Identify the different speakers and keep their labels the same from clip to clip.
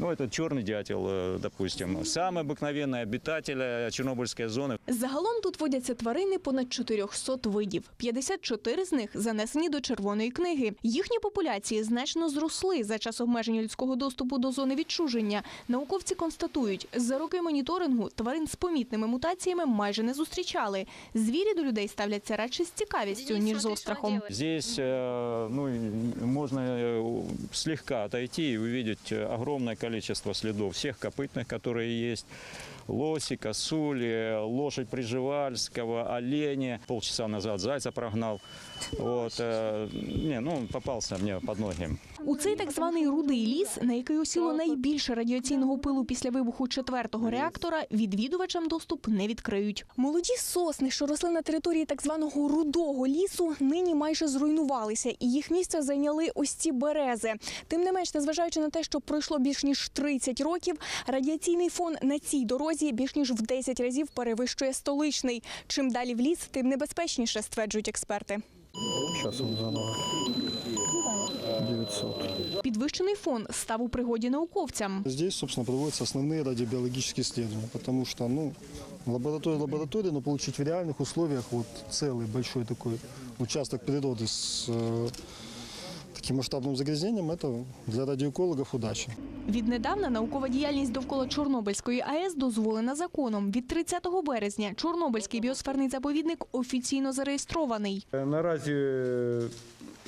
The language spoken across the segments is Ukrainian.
Speaker 1: Ну, это черный дятел, э, допустим. Самый обыкновенный обитатель э, Чернобыльской зоны.
Speaker 2: Загалом тут водяться тварини понад 400 видів. 54 з них занесені до червоної книги. Їхні популяції значно зросли за час обмеження людського доступу до зони відчуження. Науковці констатують, за роки моніторингу тварин з помітними мутаціями майже не зустрічали. Звірі до людей ставляться радше з цікавістю ніж з острахом.
Speaker 1: Здесь э, ну, и можно э, слегка отойти и увидеть э, огромное количество следов всех копытных, которые есть. Лоси, косули, лошадь Приживальского, олени. Полчаса назад зайца прогнал. Вот, э, не, ну, попался мне под ноги.
Speaker 2: У цей так званий рудий ліс, на який осіло найбільше радіаційного пилу після вибуху четвертого реактора, відвідувачам доступ не відкриють. Молоді сосни, що росли на території так званого рудого лісу, нині майже зруйнувалися, і їх місце зайняли ось ці берези. Тим не менш, незважаючи на те, що пройшло більш ніж 30 років, радіаційний фон на цій дорозі більш ніж в 10 разів перевищує столичний. Чим далі в ліс, тим небезпечніше, стверджують експерти.
Speaker 3: Сейчас он заново. 900.
Speaker 2: Підвищений фон став у пригоді науковцям.
Speaker 3: Здесь, собственно, проводятся основные радиобиологические исследования, потому что, ну, лаборатория лаборатория, но получить в реальных условиях вот целый большой такой участок природы с э, таким масштабным загрязнением, это для радиоэкологов удача.
Speaker 2: Віднедавна наукова діяльність довкола Чорнобильської АЕС дозволена законом. Від 30 березня Чорнобильський біосферний заповідник офіційно зареєстрований.
Speaker 4: Е, Наразі е,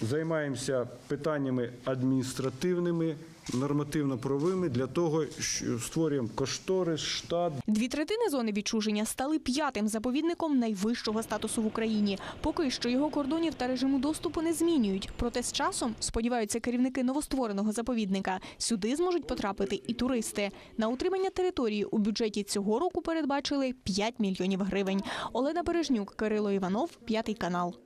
Speaker 4: займаємося питаннями адміністративними, нормативно-правовими для того, що створюємо кошторис, штат,
Speaker 2: Дві третини зони відчуження стали п'ятим заповідником найвищого статусу в Україні. Поки що його кордонів та режиму доступу не змінюють. Проте з часом, сподіваються керівники новоствореного заповідника, сюди зможуть потрапити і туристи. На утримання території у бюджеті цього року передбачили 5 мільйонів гривень. Олена Бережнюк, Кирило Іванов, п'ятий канал.